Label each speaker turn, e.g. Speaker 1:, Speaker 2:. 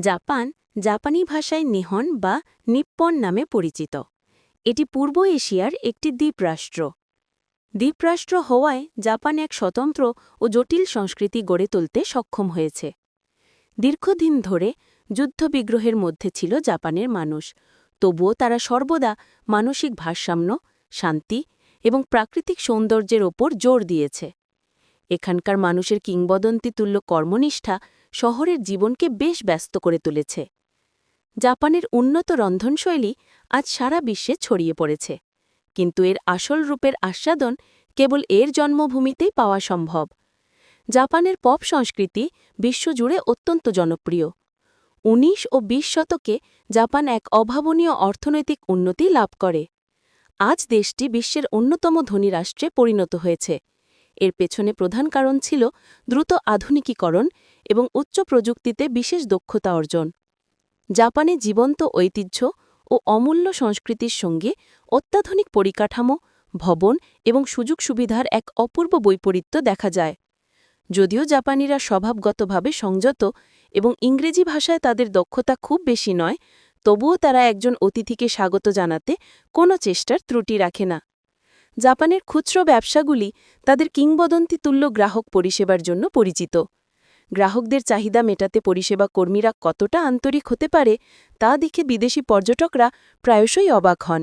Speaker 1: Japan, জাপানি ভাষায় Nihon বা নিপ্পন নামে পরিচিত। এটি পূর্ব এশিয়ার একটি দ্বীপরাষ্ট্র। দ্বীপরাষ্ট্র হওয়ায় জাপান এক স্বতন্ত্র ও জটিল সংস্কৃতি গড়ে তুলতে সক্ষম হয়েছে। দীর্ঘদিন ধরে যুদ্ধবিগ্রহের মধ্যে ছিল জাপানের মানুষ। তবুও তারা সর্বদা মানসিক ভারসাম্য, শান্তি এবং প্রাকৃতিক সৌন্দর্যের ওপর জোর দিয়েছে। এখানকার মানুষের কিংবদন্তিতুল্য কর্মনিষ্ঠা শহরের জীবনকে বেশ ব্যস্ত করে তুলেছে। জাপানের উন্নত রন্ধনশৈলী আজ সারা বিশ্বে ছড়িয়ে পড়েছে। কিন্তু এর আসল রূপের আস্বাদন কেবল এর জন্মভূমিতেই পাওয়া সম্ভব। জাপানের পপ সংস্কৃতি বিশ্বজুড়ে অত্যন্ত জনপ্রিয়। ১৯ ও ২০ শতকে জাপান এক অভাবনীয় অর্থনৈতিক উন্নতি লাভ করে। আজ দেশটি বিশ্বের অন্যতম ধনী রাষ্ট্রে পরিণত হয়েছে। এর পেছনে প্রধান কারণ ছিল দ্রুত আধুনিকীকরণ এবং উচ্চ প্রযুক্তিতে বিশেষ দক্ষতা অর্জন। জাপানে জীবন্ত ঐতিহ্য ও অমূল্য সংস্কৃতির সঙ্গে অত্যাধুনিক পরিকাঠামো, ভবন এবং সুযোগ সুবিধার এক অপূর্ব বৈপরীত্য দেখা যায়। যদিও জাপানিরা স্বভাবগতভাবে সংযত এবং ইংরেজি ভাষায় তাদের দক্ষতা খুব বেশি নয়, তবুও তারা একজন অতিথিকে স্বাগত জানাতে কোনো চেষ্টার ত্রুটি রাখে না। জাপানের খুচরো ব্যবসাগুলি তাদের কিংবদন্তি তুল্য গ্রাহক পরিষেবার জন্য পরিচিত। গ্রাহকদের চাহিদা মেটাতে পরিষেবা কর্মীরা কতটা আন্তরিক হতে পারে তা দেখে বিদেশি পর্যটকরা প্রায়শই অবাক হন।